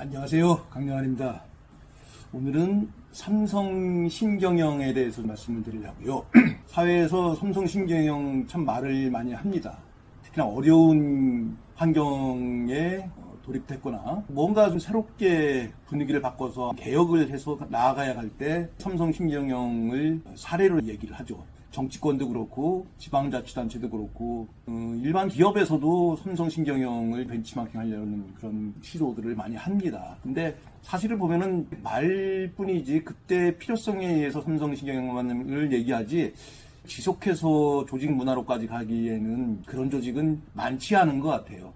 안녕하세요. 강영환입니다. 오늘은 삼성 신경영에 대해서 말씀을 드리려고요. 사회에서 삼성 신경영 참 말을 많이 합니다. 특히나 어려운 환경에 어, 돌입했거나 뭔가 좀 새롭게 분위기를 바꿔서 개혁을 해서 나아가야 할 때 삼성 신경영을 사례로 얘기를 하죠. 정치권도 그렇고 지방자치단체도 그렇고 어, 일반 기업에서도 삼성 신경영을 벤치마킹 하려는 그런 시도들을 많이 합니다. 근데 사실을 보면은 말뿐이지 그때 필요성에 의해서 삼성 신경영을 얘기하지 지속해서 조직 문화로까지 가기에는 그런 조직은 많지 않은 것 같아요.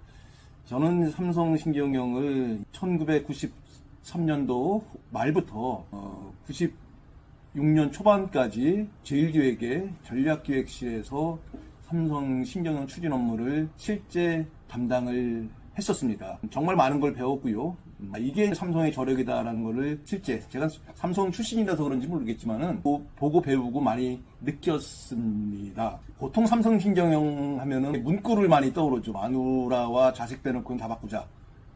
저는 삼성 신경영을 1993년도 말부터 어, 96년 초반까지 제일기획의 전략기획실에서 삼성 신경영 추진 업무를 실제 담당을 했었습니다. 정말 많은 걸 배웠고요. 음, 이게 삼성의 저력이다라는 거를 실제 제가 삼성 출신이라서 그런지 모르겠지만은 보- 보고 배우고 많이 느꼈습니다. 보통 삼성 신경영 하면은 문구를 많이 떠오르죠. 마누라와 자식 빼놓고는 다 바꾸자.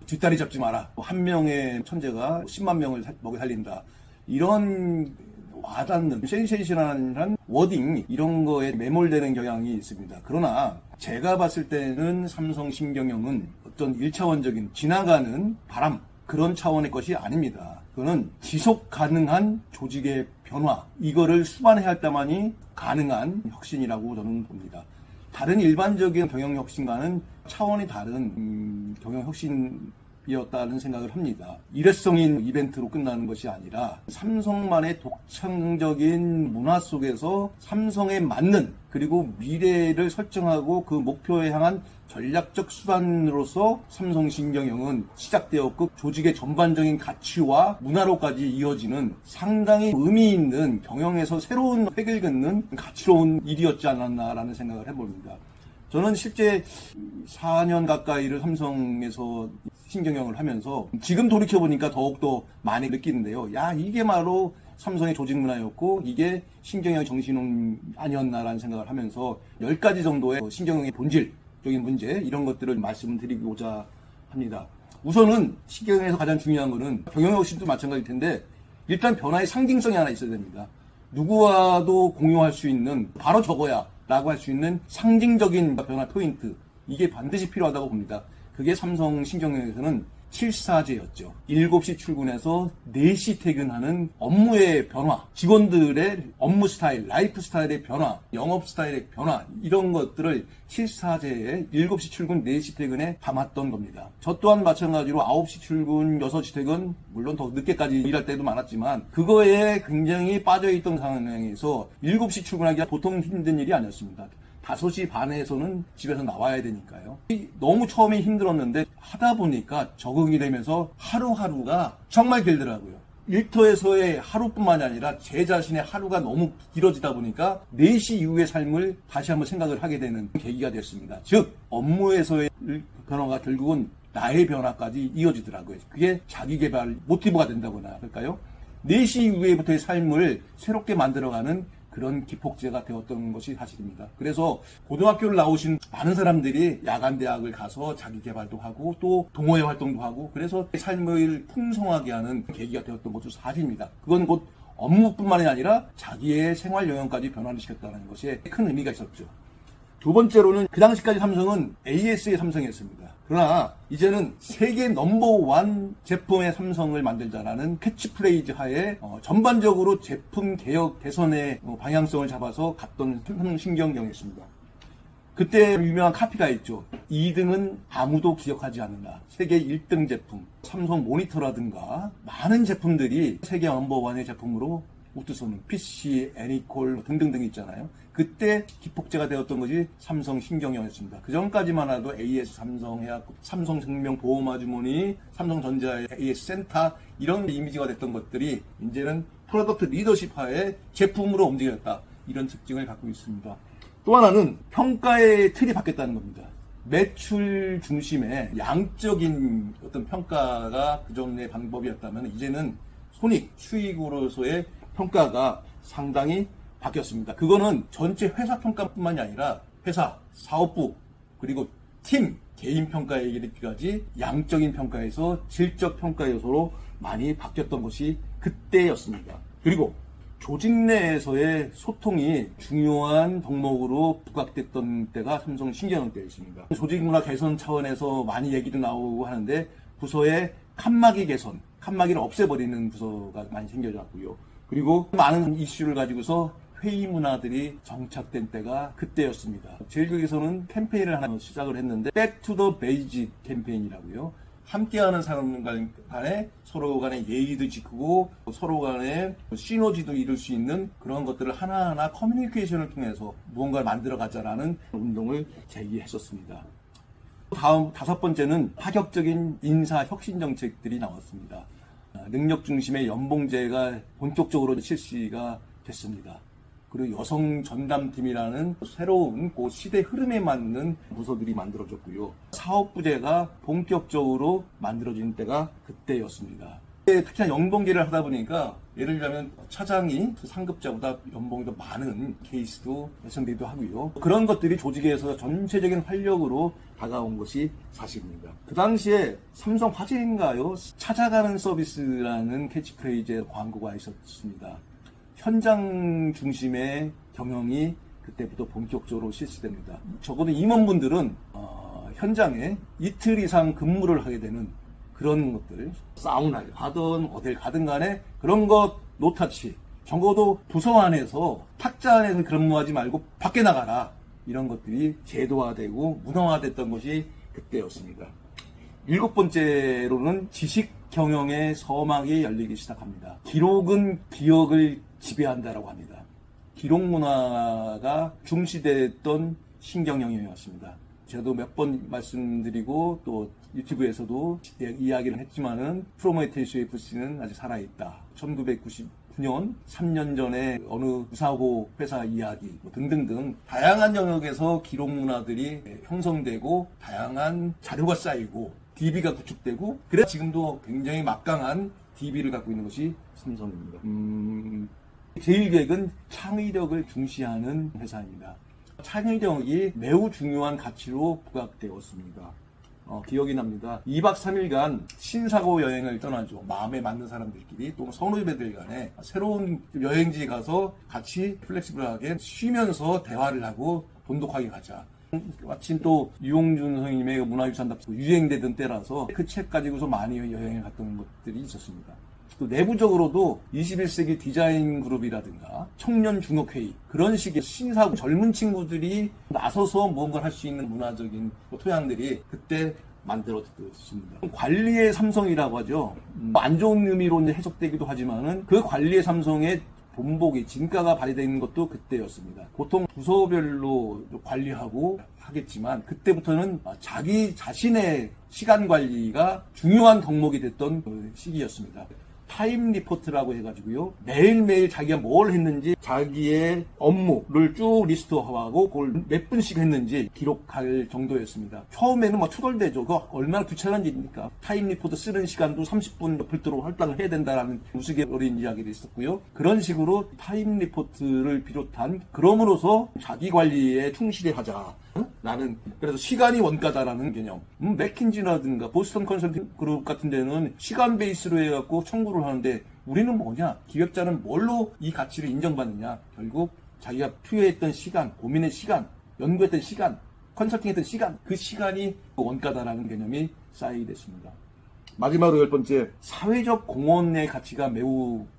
뒷다리 잡지 마라. 한 명의 천재가 10만 명을 살- 먹여 살린다. 이런 와닿는 센세이션한 워딩 이런 거에 매몰되는 경향이 있습니다. 그러나 제가 봤을 때는 삼성 신경영은 어떤 1차원적인 지나가는 바람 그런 차원의 것이 아닙니다. 그거는 지속 가능한 조직의 변화 이거를 수반해야 할 때만이 가능한 혁신이라고 저는 봅니다. 다른 일반적인 경영혁신과는 차원이 다른 음, 경영혁신 이었다는 생각을 합니다. 일회성인 이벤트로 끝나는 것이 아니라 삼성만의 독창적인 문화 속에서 삼성에 맞는 그리고 미래를 설정하고 그 목표에 향한 전략적 수단으로서 삼성신경영은 시작되었고 조직의 전반적인 가치와 문화로까지 이어지는 상당히 의미 있는 경영에서 새로운 획을 긋는 가치로운 일이었지 않았나라는 생각을 해봅니다. 저는 실제 4년 가까이를 삼성에서 신경영을 하면서 지금 돌이켜보니까 더욱더 많이 느끼는데요. 야, 이게 바로 삼성의 조직 문화였고 이게 신경영 정신은 아니었나라는 생각을 하면서 10가지 정도의 신경영의 본질적인 문제 이런 것들을 말씀을 드리고자 합니다. 우선은 신경영에서 가장 중요한 거는 경영혁신도 마찬가지일 텐데 일단 변화의 상징성이 하나 있어야 됩니다. 누구와도 공유할 수 있는 바로 저거야 라고 할 수 있는 상징적인 변화 포인트 이게 반드시 필요하다고 봅니다. 그게 삼성 신경영에서는 7사제였죠. 7시 출근해서 4시 퇴근하는 업무의 변화, 직원들의 업무 스타일, 라이프 스타일의 변화, 영업 스타일의 변화 이런 것들을 7사제에 7시 출근, 4시 퇴근에 담았던 겁니다. 저 또한 마찬가지로 9시 출근, 6시 퇴근 물론 더 늦게까지 일할 때도 많았지만 그거에 굉장히 빠져있던 상황에서 7시 출근하기가 보통 힘든 일이 아니었습니다. 5시 반에서는 집에서 나와야 되니까요. 이- 너무 처음에 힘들었는데 하다 보니까 적응이 되면서 하루하루가 정말 길더라고요. 일터에서의 하루뿐만이 아니라 제 자신의 하루가 너무 길어지다 보니까 4시 이후의 삶을 다시 한번 생각을 하게 되는 계기가 됐습니다. 즉, 업무에서의 변화가 결국은 나의 변화까지 이어지더라고요. 그게 자기 개발 모티브가 된다거나 할까요? 4시 이후에부터의 삶을 새롭게 만들어가는 그런 기폭제가 되었던 것이 사실입니다. 그래서 고등학교를 나오신 많은 사람들이 야간 대학을 가서 자기 개발도 하고 또 동호회 활동도 하고 그래서 삶을 풍성하게 하는 계기가 되었던 것도 사실입니다. 그건 곧 업무뿐만이 아니라 자기의 생활 영역까지 변화를 시켰다는 것에 큰 의미가 있었죠. 두 번째로는 그 당시까지 삼성은 AS의 삼성이었습니다. 그러나 이제는 세계 넘버원 제품의 삼성을 만들자라는 캐치프레이즈 하에 어, 전반적으로 제품 개혁 개선의 어, 방향성을 잡아서 갔던 삼성신경영이었습니다. 그때 유명한 카피가 있죠. 2등은 아무도 기억하지 않는다. 세계 1등 제품. 삼성 모니터라든가 많은 제품들이 세계 넘버원의 제품으로 우투소는 PC, 애니콜 등등등 있잖아요. 그때 기폭제가 되었던 것이 삼성 신경영이었습니다. 그 전까지만 해도 AS 삼성해갖고 삼성생명 보험아주머니, 삼성전자의 AS 센터 이런 이미지가 됐던 것들이 이제는 프로덕트 리더십하에 제품으로 움직였다. 이런 특징을 갖고 있습니다. 또 하나는 평가의 틀이 바뀌었다는 겁니다. 매출 중심의 양적인 어떤 평가가 그전의 방법이었다면 이제는 손익, 수익으로서의 평가가 상당히 바뀌었습니다. 그거는 전체 회사 평가뿐만이 아니라 회사, 사업부, 그리고 팀 개인 평가에 이르기까지 양적인 평가에서 질적 평가 요소로 많이 바뀌었던 것이 그때였습니다. 그리고 조직 내에서의 소통이 중요한 덕목으로 부각됐던 때가 삼성 신경영 때였습니다. 조직 문화 개선 차원에서 많이 얘기도 나오고 하는데 부서의 칸막이 개선, 칸막이를 없애버리는 부서가 많이 생겨졌고요. 그리고 많은 이슈를 가지고서 회의 문화들이 정착된 때가 그때였습니다. 제일교에서는 캠페인을 하나 시작을 했는데 Back to the Basic 캠페인이라고요. 함께하는 사람 간에 서로 간에 예의도 지키고 서로 간에 시너지도 이룰 수 있는 그런 것들을 하나하나 커뮤니케이션을 통해서 무언가를 만들어 가자라는 운동을 제기했었습니다. 다음 다섯 번째는 파격적인 인사 혁신 정책들이 나왔습니다. 아, 능력 중심의 연봉제가 본격적으로 실시가 됐습니다. 그리고 여성 전담팀이라는 새로운 그 시대 흐름에 맞는 부서들이 만들어졌고요. 사업부제가 본격적으로 만들어진 때가 그때였습니다. 특히나 연봉제를 하다 보니까 예를 들자면 차장이 그 상급자보다 연봉이 더 많은 케이스도 발생되기도 하고요. 그런 것들이 조직에서 전체적인 활력으로 다가온 것이 사실입니다. 그 당시에 삼성 화재인가요? 찾아가는 서비스라는 캐치프레이즈의 광고가 있었습니다. 현장 중심의 경영이 그때부터 본격적으로 실시됩니다. 적어도 임원분들은 어, 현장에 이틀 이상 근무를 하게 되는 그런 것들 사우나를 가든 어딜 가든 간에 그런 것 노타치 적어도 부서 안에서 탁자 안에서 근무하지 말고 밖에 나가라 이런 것들이 제도화되고 문화화됐던 것이 그때였습니다. 일곱 번째로는 지식 경영의 서막이 열리기 시작합니다. 기록은 기억을 지배한다라고 합니다. 기록 문화가 중시됐던 신경영역이었습니다. 저도 몇 번 말씀드리고 또 유튜브에서도 이야기를 했지만은 프로메테이스 FC는 아직 살아있다. 1999년 3년 전에 어느 무사고 회사 이야기 뭐 등등등 다양한 영역에서 기록 문화들이 형성되고 다양한 자료가 쌓이고 DB가 구축되고 그래 지금도 굉장히 막강한 DB를 갖고 있는 것이 삼성입니다. 음, 제일 계획은 창의력을 중시하는 회사입니다. 창의력이 매우 중요한 가치로 부각되었습니다. 어, 기억이 납니다. 2박 3일간 신사고 여행을 떠나죠. 마음에 맞는 사람들끼리 또 선후배들 간에 새로운 여행지에 가서 같이 플렉시블하게 쉬면서 대화를 하고 돈독하게 가자. 마침 또 유용준 선생님의 문화유산답 유행되던 때라서 그 책 가지고서 많이 여행을 갔던 것들이 있었습니다. 또 내부적으로도 21세기 디자인 그룹이라든가 청년 중업회의 그런 식의 신사고 젊은 친구들이 나서서 무언가를 할 수 있는 문화적인 토양들이 그때 만들어졌습니다. 관리의 삼성이라고 하죠. 음, 안 좋은 의미로 해석되기도 하지만은 그 관리의 삼성의 본보기 진가가 발휘되는 것도 그때였습니다. 보통 부서별로 관리하고 하겠지만 그때부터는 자기 자신의 시간 관리가 중요한 덕목이 됐던 그 시기였습니다. 타임 리포트라고 해가지고요. 매일매일 자기가 뭘 했는지 자기의 업무를 쭉 리스트하고 그걸 몇 분씩 했는지 기록할 정도였습니다. 처음에는 뭐 투덜대죠. 그거 얼마나 귀찮은 일입니까? 타임 리포트 쓰는 시간도 30분 별도로 할당을 해야 된다라는 우스갯 어린 이야기도 있었고요. 그런 식으로 타임 리포트를 비롯한 그럼으로써 자기 관리에 충실히 하자. 나는 그래서 시간이 원가다라는 개념. 음, 맥킨지라든가 보스턴 컨설팅 그룹 같은 데는 시간 베이스로 해갖고 청구를 하는데 우리는 뭐냐? 기획자는 뭘로 이 가치를 인정받느냐? 결국 자기가 투여했던 시간, 고민의 시간, 연구했던 시간, 컨설팅했던 시간, 그 시간이 원가다라는 개념이 쌓이게 됐습니다. 마지막으로 열 번째, 사회적 공헌의 가치가 매우 어,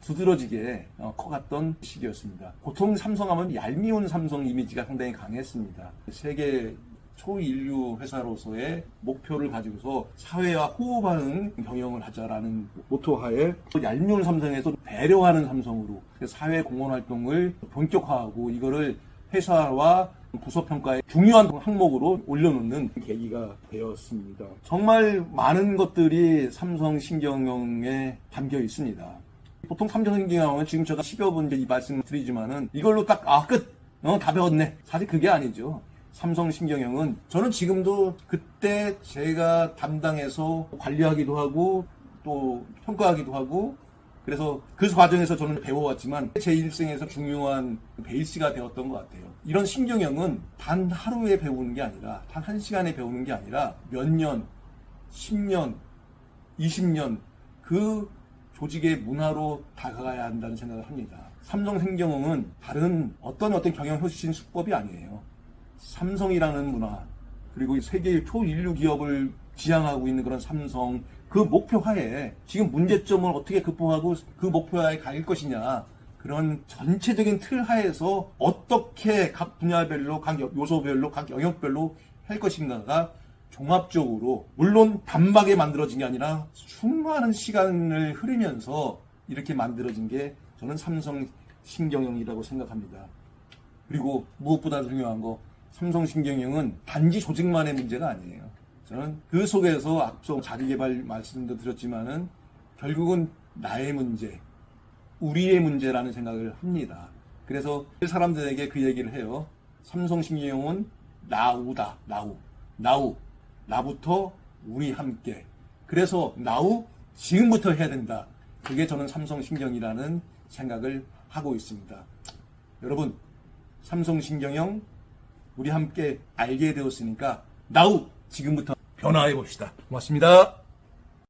두드러지게 어, 커갔던 시기였습니다. 보통 삼성하면 얄미운 삼성 이미지가 상당히 강했습니다. 세계 초인류 회사로서의 목표를 가지고서 사회와 호흡하는 경영을 하자라는 모토하에 얄미운 삼성에서 배려하는 삼성으로 사회 공헌 활동을 본격화하고 이거를 회사와 부서 평가의 중요한 항목으로 올려놓는 계기가 되었습니다. 정말 많은 것들이 삼성 신경영에 담겨 있습니다. 보통 삼성신경영은 지금 제가 10여 분 이 말씀 드리지만은 이걸로 딱, 아, 끝! 어, 다 배웠네. 사실 그게 아니죠. 삼성 신경영은 저는 지금도 그때 제가 담당해서 관리하기도 하고 또 평가하기도 하고 그래서 그 과정에서 저는 배워왔지만 제 일생에서 중요한 베이스가 되었던 것 같아요. 이런 신경영은 단 하루에 배우는 게 아니라 단 한 시간에 배우는 게 아니라 몇 년, 10년, 20년 그 조직의 문화로 다가가야 한다는 생각을 합니다. 삼성생경영은 다른 어떤 어떤 경영 혁신 수법이 아니에요. 삼성이라는 문화 그리고 이 세계의 초인류 기업을 지향하고 있는 그런 삼성 그 목표 하에 지금 문제점을 어떻게 극복하고 그 목표하에 갈 것이냐 그런 전체적인 틀 하에서 어떻게 각 분야별로 각 요소별로 각 영역별로 할 것인가가 종합적으로 물론 단박에 만들어진 게 아니라 수많은 시간을 흐르면서 이렇게 만들어진 게 저는 삼성 신경영이라고 생각합니다. 그리고 무엇보다 중요한 거 삼성 신경영은 단지 조직만의 문제가 아니에요. 저는 그 속에서 앞서 자기개발 말씀도 드렸지만은 결국은 나의 문제, 우리의 문제라는 생각을 합니다. 그래서 사람들에게 그 얘기를 해요. 삼성 신경영은 나우다, 나우, 나우, 나부터 우리 함께. 그래서 나우 지금부터 해야 된다. 그게 저는 삼성신경이라는 생각을 하고 있습니다. 여러분, 삼성신경영 우리 함께 알게 되었으니까 나우 지금부터 변화해 봅시다. 고맙습니다.